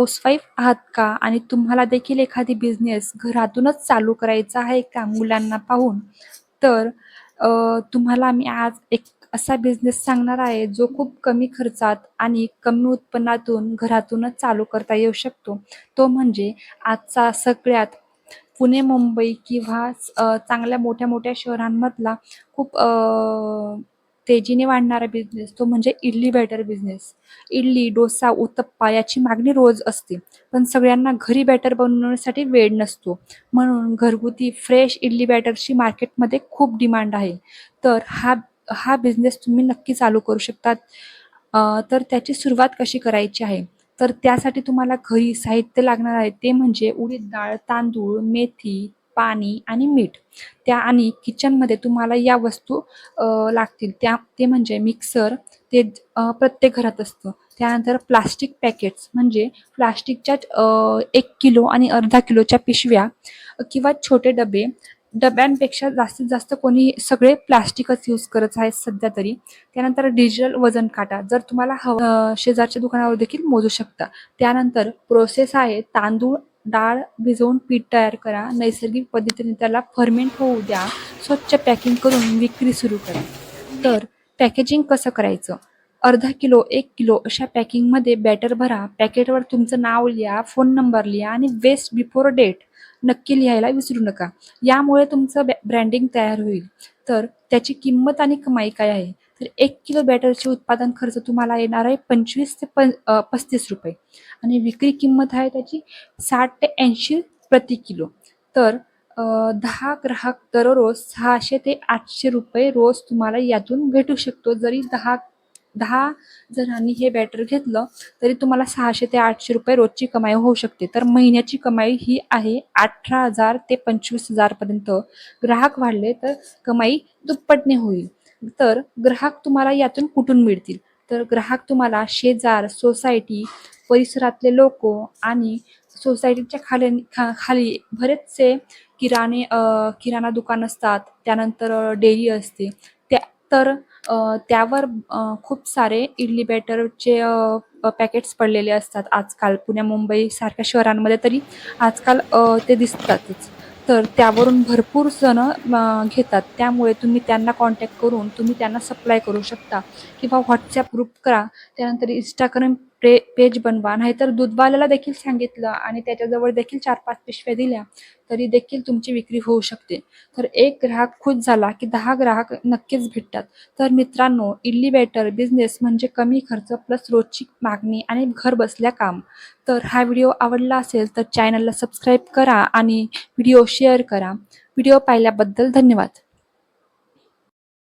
Housewife आहात का? आणि तुम्हाला देखील एखादी बिझनेस घरातूनच चालू करायचा आहे का मुलांना पाहून? तर तुम्हाला मी आज एक असा बिझनेस सांगणार आहे जो खूप कमी खर्चात आणि कमी उत्पन्नातून घरातूनच चालू करता येऊ शकतो. तो म्हणजे आजचा सगळ्यात पुणे मुंबई किंवा चांगल्या मोठ्या मोठ्या शहरांमधला खूप तेजीने वाढणारा बिझनेस तो म्हणजे इडली बॅटर बिझनेस इडली डोसा उत्तप्पा याची मागणी रोज असते. पण सगळ्यांना घरी बॅटर बनवण्यासाठी वेळ नसतो. म्हणून घरगुती फ्रेश इडली बॅटरची मार्केटमध्ये खूप डिमांड आहे. तर हा हा बिझनेस तुम्ही नक्की चालू करू शकतात. तर त्याची सुरुवात कशी करायची आहे? तर त्यासाठी तुम्हाला घरी साहित्य लागणार आहे. ते म्हणजे उडीद डाळ तांदूळ मेथी पाणी आणि मीठ. त्या आणि किचनमध्ये तुम्हाला या वस्तू लागतील. त्या ते म्हणजे मिक्सर ते प्रत्येक घरात असतं. त्यानंतर प्लास्टिक पॅकेट्स म्हणजे प्लास्टिकच्या एक किलो आणि अर्धा किलोच्या पिशव्या किंवा छोटे डबे. डब्यांपेक्षा जास्तीत जास्त कोणी सगळे प्लास्टिकच यूज करत आहेत सध्या तरी. त्यानंतर डिजिटल वजन काटा. जर तुम्हाला हवं शेजारच्या दुकानावर देखील मोजू शकता. त्यानंतर प्रोसेस आहे तांदूळ डाळ भिजवून पीठ तयार करा. नैसर्गिक पद्धतीने त्याला फर्मेंट होऊ द्या. स्वच्छ पॅकिंग करून विक्री सुरू करा. तर पॅकेजिंग कसं करायचं? अर्धा किलो एक किलो अशा पॅकिंगमध्ये बॅटर भरा. पॅकेटवर तुमचं नाव लिहा फोन नंबर लिहा आणि वेस्ट बिफोर डेट नक्की लिहायला विसरू नका. यामुळे तुमचं ब्रँडिंग तयार होईल. तर त्याची किंमत आणि कमाई काय आहे? तर एक किलो बॅटरचे उत्पादन खर्च तुम्हाला येणार आहे पंचवीस ते पं पस्तीस रुपये. आणि विक्री किंमत आहे त्याची साठ ते ऐंशी प्रति किलो. तर दहा ग्राहक दररोज सहाशे ते आठशे रुपये रोज तुम्हाला यातून भेटू शकतो. जरी दहा दहा जणांनी हे बॅटर घेतलं तरी तुम्हाला सहाशे ते आठशे रुपये रोजची कमाई होऊ शकते. तर महिन्याची कमाई ही आहे अठरा हजार ते पंचवीस हजारपर्यंत ग्राहक वाढले तर कमाई दुप्पटने होईल. तर ग्राहक तुम्हाला यातून कुठून मिळतील? तर ग्राहक तुम्हाला शेजार सोसायटी परिसरातले लोक आणि सोसायटीच्या खाली खा खाली बरेचसे किराणे किराणा दुकान असतात. त्यानंतर डेअरी असते. त्या तर त्यावर खूप सारे इडली बॅटरचे पॅकेट्स पडलेले असतात. आजकाल पुण्या मुंबई सारख्या शहरांमध्ये तरी आजकाल ते दिसतातच. तर त्यावरून भरपूर जणं घेतात. त्यामुळे तुम्ही त्यांना कॉन्टॅक्ट करून तुम्ही त्यांना सप्लाय करू शकता. किंवा व्हॉट्सॲप ग्रुप करा. त्यानंतर इंस्टाग्राम पे पेज बनवा. नाहीतर दूधवाल्याला देखील सांगितलं आणि त्याच्याजवळ देखील चार पाच पिशव्या दिल्या तरी देखील तुमची विक्री होऊ शकते. तर एक ग्राहक खुश झाला की दहा ग्राहक नक्कीच भेटतात. तर मित्रांनो इडली बेटर बिझनेस म्हणजे कमी खर्च प्लस रोजची मागणी आणि घर बसल्या काम. तर हा व्हिडिओ आवडला असेल तर चॅनलला सबस्क्राईब करा आणि व्हिडिओ शेअर करा. व्हिडिओ पाहिल्याबद्दल धन्यवाद.